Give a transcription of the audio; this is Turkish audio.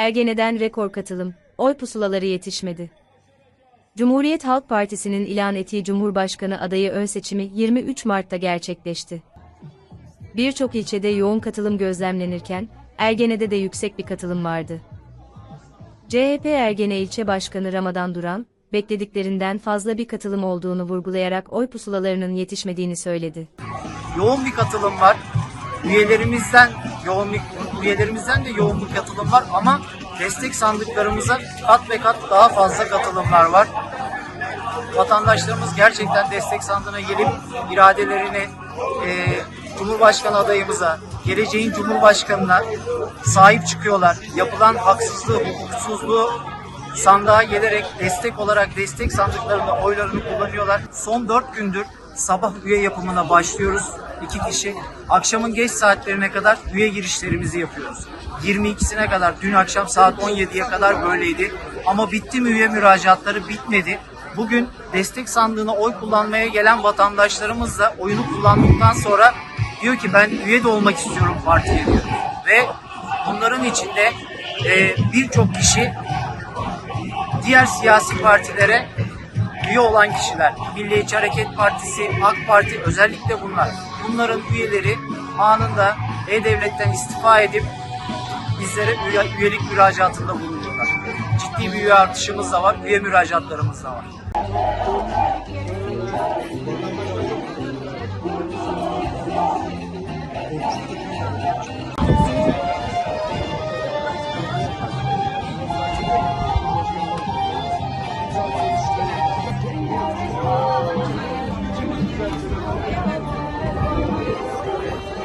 Ergene'den rekor katılım, oy pusulaları yetişmedi. Cumhuriyet Halk Partisi'nin ilan ettiği Cumhurbaşkanı adayı ön seçimi 23 Mart'ta gerçekleşti. Birçok ilçede yoğun katılım gözlemlenirken, Ergene'de de yüksek bir katılım vardı. CHP Ergene İlçe Başkanı Ramadan Duran, beklediklerinden fazla bir katılım olduğunu vurgulayarak oy pusulalarının yetişmediğini söyledi. yoğun bir katılım var. Üyelerimizden yoğun bir, üyelerimizden de yoğun bir katılım var ama destek sandıklarımıza kat ve kat daha fazla katılımlar var. Vatandaşlarımız gerçekten destek sandığına gelip iradelerini e, Cumhurbaşkanı adayımıza, geleceğin Cumhurbaşkanına sahip çıkıyorlar. Yapılan haksızlığı, hukuksuzluğu sandığa gelerek destek olarak destek sandıklarında oylarını kullanıyorlar. Son 4 gündür sabah üye yapımına başlıyoruz. İki kişi. Akşamın geç saatlerine kadar üye girişlerimizi yapıyoruz. 22'sine kadar dün akşam saat 17'ye kadar böyleydi. Ama bitti mi üye müracaatları bitmedi. Bugün destek sandığına oy kullanmaya gelen vatandaşlarımız da oyunu kullandıktan sonra diyor ki ben üye de olmak istiyorum partiye diyor. Ve bunların içinde e, birçok kişi diğer siyasi partilere üye olan kişiler, Milliyetçi Hareket Partisi, AK Parti özellikle bunlar bunların üyeleri anında E-Devlet'ten istifa edip bizlere üyelik müracaatında bulunuyorlar. Ciddi bir üye artışımız da var, üye müracaatlarımız da var.